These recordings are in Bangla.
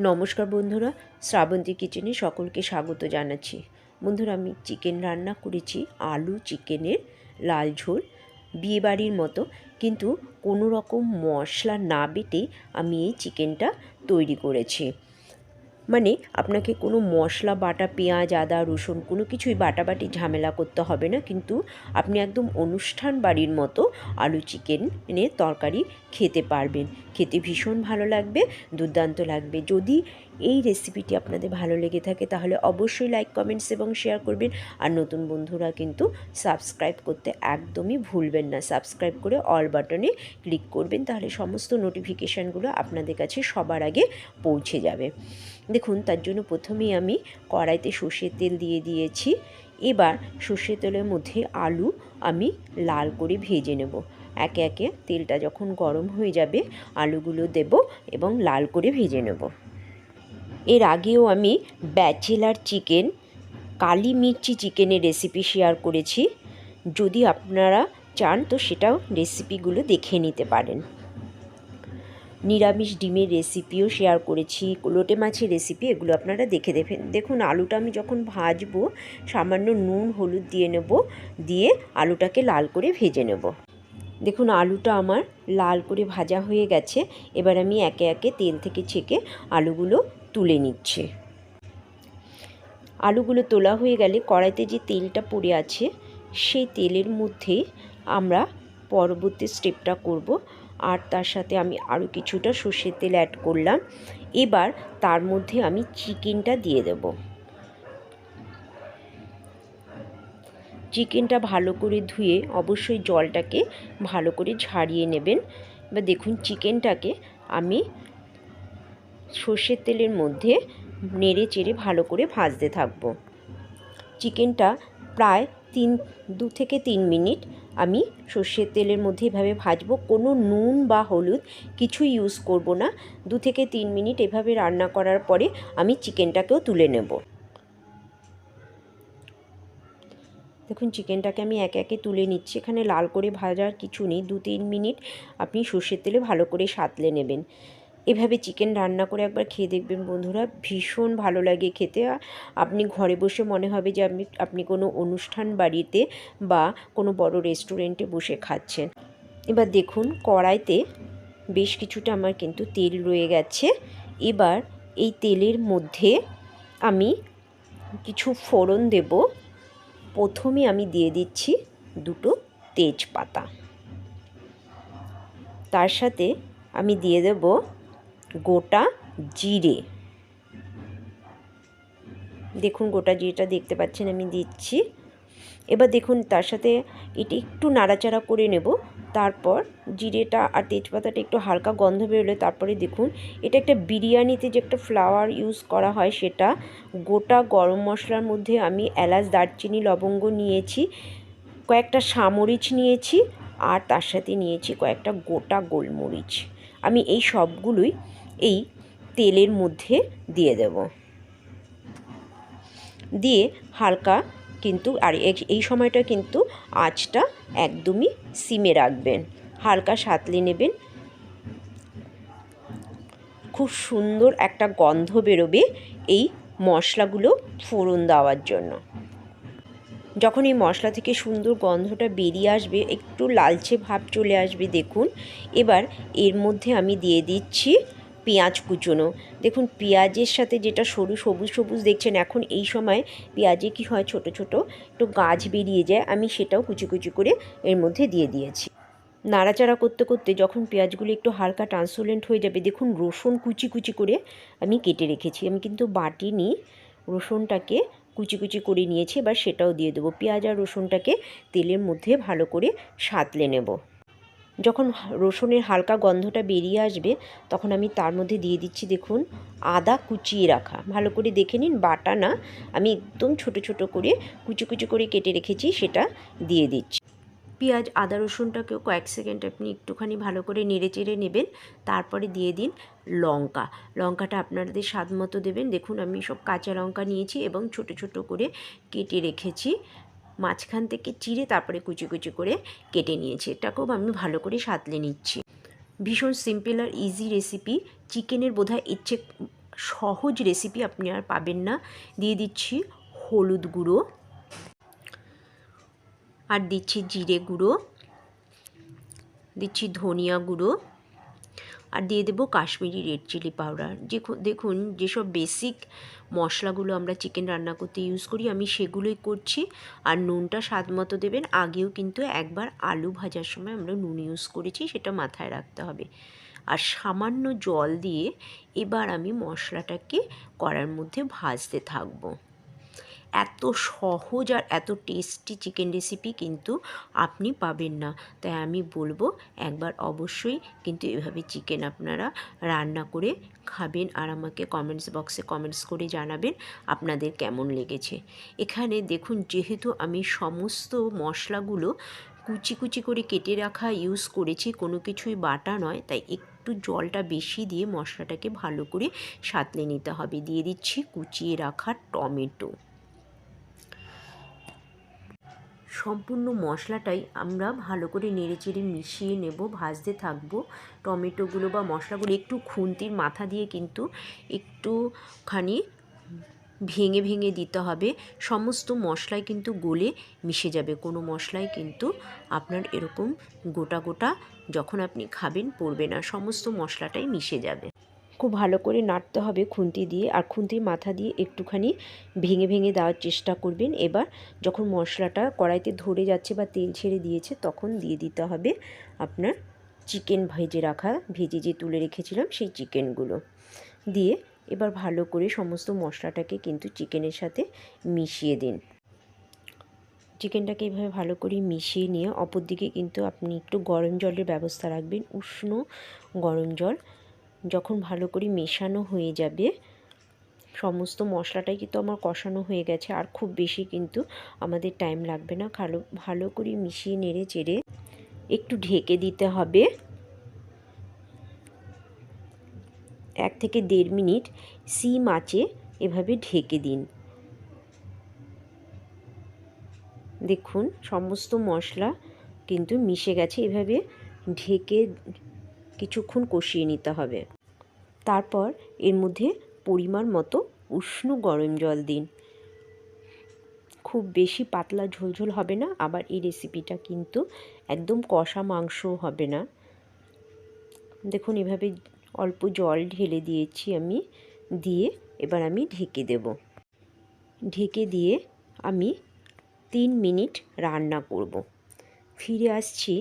নমস্কার বন্ধুরা, শ্রাবন্তী কিচেনে সকলকে স্বাগত জানাচ্ছি। বন্ধুরা, আমি চিকেন রান্না করেছি, আলু চিকেনের লাল ঝোল, বিয়েবাড়ির মতো। কিন্তু কোনো রকম মশলা না বেটে আমি এই চিকেনটা তৈরি করেছি। মানে আপনাকে কোনো মশলা, বাটা, পেঁয়াজ, আদা, রসুন কোনো কিছুই বাটাবাটি ঝামেলা করতে হবে না। কিন্তু আপনি একদম অনুষ্ঠান বাড়ির মতো আলু চিকেনের তরকারি খেতে পারবেন। খেতে ভীষণ ভালো লাগবে, দুর্দান্ত লাগবে। যদি এই রেসিপিটি আপনাদের ভালো লেগে থাকে, তাহলে অবশ্যই লাইক কমেন্টস এবং শেয়ার করবেন। আর নতুন বন্ধুরা কিন্তু সাবস্ক্রাইব করতে একদমই ভুলবেন না। সাবস্ক্রাইব করে অল বাটনে ক্লিক করবেন, তাহলে সমস্ত নোটিফিকেশানগুলো আপনাদের কাছে সবার আগে পৌঁছে যাবে। দেখুন, তার জন্য প্রথমেই আমি কড়াইতে সর্ষের তেল দিয়ে দিয়েছি। এবার সর্ষে তেলের মধ্যে আলু আমি লাল করে ভেজে নেব। একে একে তেলটা যখন গরম হয়ে যাবে, আলুগুলো দেব এবং লাল করে ভেজে নেব। এর আগেও আমি ব্যাচেলার চিকেন, কালি মির্চি চিকেনের রেসিপি শেয়ার করেছি। যদি আপনারা চান তো সেটাও রেসিপিগুলো দেখে নিতে পারেন। নিরামিষ ডিমের রেসিপিও শেয়ার করেছি। লোটে মাছের রেসিপি এগুলো আপনারা দেখে দেবেন দেখুন আলুটা আমি যখন ভাজবো, সামান্য নুন, হলুদ দিয়ে নেব, দিয়ে আলুটাকে লাল করে ভেজে নেব। দেখুন আলুটা আমার লাল করে ভাজা হয়ে গেছে, এবার আমি একে একে তেল থেকে ছেঁকে আলুগুলো তুলে নিচ্ছি। আলুগুলো তোলা হয়ে গেলে কড়াইতে যে তেলটা পড়ে আছে, সেই তেলের মধ্যে আমরা পরবর্তী স্টেপটা করব। আর তার সাথে আমি আরও কিছুটা সর্ষের তেল অ্যাড করলাম। এবার তার মধ্যে আমি চিকেনটা দিয়ে দেব। চিকেনটা ভালো করে ধুয়ে অবশ্যই জলটাকে ভালো করে ঝাড়িয়ে নেবেন। এবার দেখুন চিকেনটাকে আমি সর্ষের তেলের মধ্যে নেড়ে চেড়ে ভালো করে ভাজতে থাকব। চিকেনটা প্রায় তিন, দু থেকে তিন মিনিট আমি সর্ষের তেলের মধ্যে এভাবে ভাজবো। কোনো নুন বা হলুদ কিছু ইউজ করব না। দু থেকে তিন মিনিট এভাবে রান্না করার পরে আমি চিকেনটাকেও তুলে নেব। দেখুন, চিকেনটাকে আমি একে একে তুলে নিচ্ছি। এখানে লাল করে ভাজার কিছু নেই। দু তিন মিনিট আপনি সর্ষের তেলে ভালো করে সাঁতলে নেবেন। এভাবে চিকেন রান্না করে একবার খেয়ে দেখবেন বন্ধুরা। ভীষণ ভালো লাগে খেতে। আপনি ঘরে বসে মনে হবে যে আপনি আপনি কোনো অনুষ্ঠান বাড়িতে বা কোনো বড় রেস্টুরেন্টে বসে খাচ্ছেন। এবার দেখুন, কড়াইতে বেশ কিছুটা আমার কিন্তু তেল রয়ে গেছে। এবার এই তেলের মধ্যে আমি কিছু ফোড়ন দেব। প্রথমে আমি দিয়ে দিচ্ছি দুটো তেজপাতা। তার সাথে আমি দিয়ে দেব গোটা জিরে। দেখুন গোটা জিরেটা দেখতে পাচ্ছেন, আমি দিচ্ছি। এবার দেখুন, তার সাথে এটি একটু নাড়াচাড়া করে নেব। তারপর জিরেটা আর তেজপাতাটা একটু হালকা গন্ধ বেরোলে তারপরে দেখুন, এটা একটা বিরিয়ানিতে যে একটা ফ্লাওয়ার ইউজ করা হয় সেটা গোটা গরম মশলার মধ্যে আমি এলাচ, দারচিনি, লবঙ্গ নিয়েছি, কয়েকটা সামরিচ নিয়েছি আর তার সাথে নিয়েছি কয়েকটা গোটা গোলমরিচ। আমি এই সবগুলোই এই তেলের মধ্যে দিয়ে দেব। দিয়ে হালকা কিন্তু, আর এই সময়টা কিন্তু আঁচটা একদমই সিমে রাখবেন। হালকা সাতলে নেবেন। খুব সুন্দর একটা গন্ধ বেরোবে এই মশলাগুলো ফোড়ন দেওয়ার জন্য। যখন এই মশলা থেকে সুন্দর গন্ধটা বেরিয়ে আসবে, একটু লালচে ভাব চলে আসবে, দেখুন। এবার এর মধ্যে আমি দিয়ে দিচ্ছি পেঁয়াজ কুচোনো। দেখুন, পেঁয়াজের সাথে যেটা সরু সবুজ সবুজ দেখছেন, এখন এই সময় পেঁয়াজে কি হয় ছোট ছোট একটু গাছ বেরিয়ে যায়, আমি সেটাও কুচি কুচি করে এর মধ্যে দিয়ে দিয়েছি। নাড়াচাড়া করতে করতে যখন পেঁয়াজগুলো একটু হালকা ট্রান্সফুলেন্ট হয়ে যাবে, দেখুন রসুন কুচি কুচি করে আমি কেটে রেখেছি। আমি কিন্তু বাটিনি রসুনটাকে কুচি কুচি করে নিয়েছি, এবার সেটাও দিয়ে দেবো। পেঁয়াজ আর রসুনটাকে তেলের মধ্যে ভালো করে সাঁতলে নেব। যখন রসুনের হালকা গন্ধটা বেরিয়ে আসবে, তখন আমি তার মধ্যে দিয়ে দিচ্ছি দেখুন, আদা কুচিয়ে রাখা। ভালো করে দেখে নিন, বাটা না, আমি একদম ছোট ছোট করে কুচি কুচি করে কেটে রেখেছি, সেটা দিয়ে দিচ্ছি। পেঁয়াজ, আদা রসুনটাকেও কয়েক সেকেন্ড আপনি একটুখানি ভালো করে নেড়ে চেড়ে নেবেন। তারপরে দিয়ে দিন লঙ্কা। লঙ্কাটা আপনাদের স্বাদ মতো দেবেন। দেখুন, আমি সব কাঁচা লঙ্কা নিয়েছি এবং ছোট ছোট করে কেটে রেখেছি। মাঝখান থেকে চিড়ে তারপরে কুচি কুচি করে কেটে নিয়েছি। এটাকেও আমি ভালো করে সাতলে নিচ্ছি। ভীষণ সিম্পল আর ইজি রেসিপি চিকেনের বোধহয় ইচ্ছে সহজ রেসিপি আপনি আর পাবেন না। দিয়ে দিচ্ছি হলুদ গুঁড়ো। আর দিচ্ছি জিরে গুঁড়ো, দিচ্ছি ধনিয়া গুঁড়ো, আর দিয়ে দেবো কাশ্মীরি রেড চিলি পাউডার। যে দেখুন যেসব বেসিক মশলাগুলো আমরা চিকেন রান্না করতে ইউজ করি, আমি সেগুলোই করছি। আর নুনটা স্বাদ মতো দেবেন, আগেও কিন্তু একবার আলু ভাজার সময় আমরা নুন ইউজ করেছি, সেটা মাথায় রাখতে হবে। আর সামান্য জল দিয়ে এবার আমি মশলাটাকে কড়ার মধ্যে ভাজতে থাকব। এত সহজ আর এত টেস্টি চিকেন রেসিপি কিন্তু আপনি পাবেন না। তাই আমি বলব, একবার অবশ্যই কিন্তু এভাবে চিকেন আপনারা রান্না করে খাবেন আর আমাকে কমেন্টস বক্সে কমেন্টস করে জানাবেন আপনাদের কেমন লেগেছে। এখানে দেখুন, যেহেতু আমি সমস্ত মশলাগুলো কুচি কুচি করে কেটে রাখা ইউজ করেছি, কোনো কিছুই বাটা নয়, তাই একটু জলটা বেশি দিয়ে মশলাটাকে ভালো করে সাঁতলে নিতে হবে। দিয়ে দিচ্ছি কুচিয়ে রাখা টমেটো। সম্পূর্ণ মশলাটাই আমরা ভালো করে নেড়েচেড়ে মিশিয়ে নেব, ভাজতে থাকব। টমেটোগুলো বা মশলাগুলো একটু খুন্তির মাথা দিয়ে কিন্তু একটুখানি ভেঙে ভেঙে দিতে হবে। সমস্ত মশলাই কিন্তু গলে মিশে যাবে। কোনো মশলাই কিন্তু আপনার এরকম গোটা গোটা যখন আপনি খাবেন, পড়বে না। সমস্ত মশলাটাই মিশে যাবে। খুব ভালো করে নাড়তে হবে খুন্তি দিয়ে আর খুন্তির মাথা দিয়ে একটুখানি ভেঙে ভেঙে দেওয়ার চেষ্টা করবেন। এবার যখন মশলাটা কড়াইতে ধরে যাচ্ছে বা তেল ছেড়ে দিয়েছে তখন দিয়ে দিতে হবে আপনার চিকেন ভেজে রাখা ভেজে যে তুলে রেখেছিলাম সেই চিকেনগুলো। দিয়ে এবার ভালো করে সমস্ত মশলাটাকে কিন্তু চিকেনের সাথে মিশিয়ে দিন। চিকেনটাকে এভাবে ভালো করে মিশিয়ে নিয়ে অপর দিকে কিন্তু আপনি একটু গরম জলের ব্যবস্থা রাখবেন, উষ্ণ গরম জল। যখন ভালো করে মেশানো হয়ে যাবে, সমস্ত মশলাটাই কিন্তু আমার কষানো হয়ে গেছে। আর খুব বেশি কিন্তু আমাদের টাইম লাগবে না। ভালো ভালো করে মিশিয়ে নেড়ে চেড়ে একটু ঢেকে দিতে হবে। এক থেকে দেড় মিনিট সিম আঁচে এভাবে ঢেকে দিন। দেখুন, সমস্ত মশলা কিন্তু মিশে গেছে। এভাবে ঢেকে কিছুক্ষণ কষিয়ে নিতে হবে। তারপর এর মধ্যে পরিমাণ মতো উষ্ণ গরম জল দিন। খুব বেশি পাতলা ঝোলঝোল হবে না, আবার এই রেসিপিটা কিন্তু একদম কষা মাংসও হবে না। দেখুন, এভাবে অল্প জল ঢেলে দিয়েছি আমি, দিয়ে এবার আমি ঢেকে দেব। ঢেকে দিয়ে আমি তিন মিনিট রান্না করব। ফিরে আসছি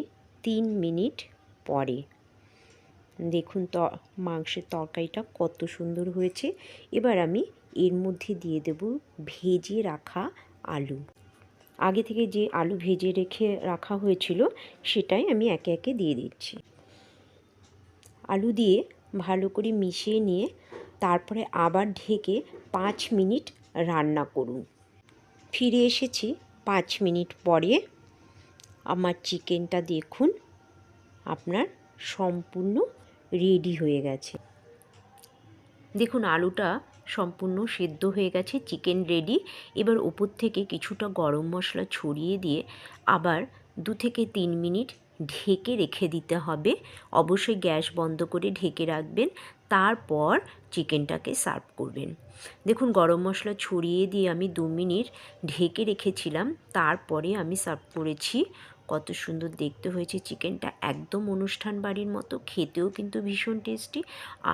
তিন মিনিট পরে। দেখুন ত, মাংসের তরকারিটা কত সুন্দর হয়েছে। এবার আমি এর মধ্যে দিয়ে দেব ভেজে রাখা আলু। আগে থেকে যে আলু ভেজে রেখে রাখা হয়েছিল, সেটাই আমি একে একে দিয়ে দিচ্ছি। আলু দিয়ে ভালো করে মিশিয়ে নিয়ে তারপরে আবার ঢেকে পাঁচ মিনিট রান্না করুন। ফিরে এসেছি পাঁচ মিনিট পরে। আমার চিকেনটা দেখুন, আপনার সম্পূর্ণ রেডি হয়ে গেছে। দেখুন, আলুটা সম্পূর্ণ সেদ্ধ হয়ে গেছে চিকেন রেডি এবার ওপর থেকে কিছুটা গরম মশলা ছড়িয়ে দিয়ে আবার দু থেকে তিন মিনিট ঢেকে রেখে দিতে হবে। অবশ্যই গ্যাস বন্ধ করে ঢেকে রাখবেন, তারপর চিকেনটাকে সার্ভ করবেন। দেখুন, গরম মশলা ছড়িয়ে দিয়ে আমি দু মিনিট ঢেকে রেখেছিলাম, তারপরে আমি সার্ভ করেছি কত সুন্দর দেখতে হয়েছে চিকেনটা একদম অনুষ্ঠান বাড়ির মতো, খেতেও কিন্তু ভীষণ টেস্টি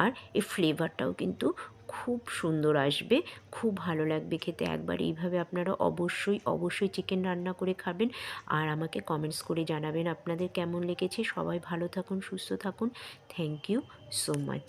আর এই ফ্লেভারটাও কিন্তু খুব সুন্দর আসবে, খুব ভালো লাগবে খেতে। একবার এইভাবে আপনারা অবশ্যই অবশ্যই চিকেন রান্না করে খাবেন আর আমাকে কমেন্টস করে জানাবেন আপনাদের কেমন লেগেছে। সবাই ভালো থাকুন, সুস্থ থাকুন। Thank you so much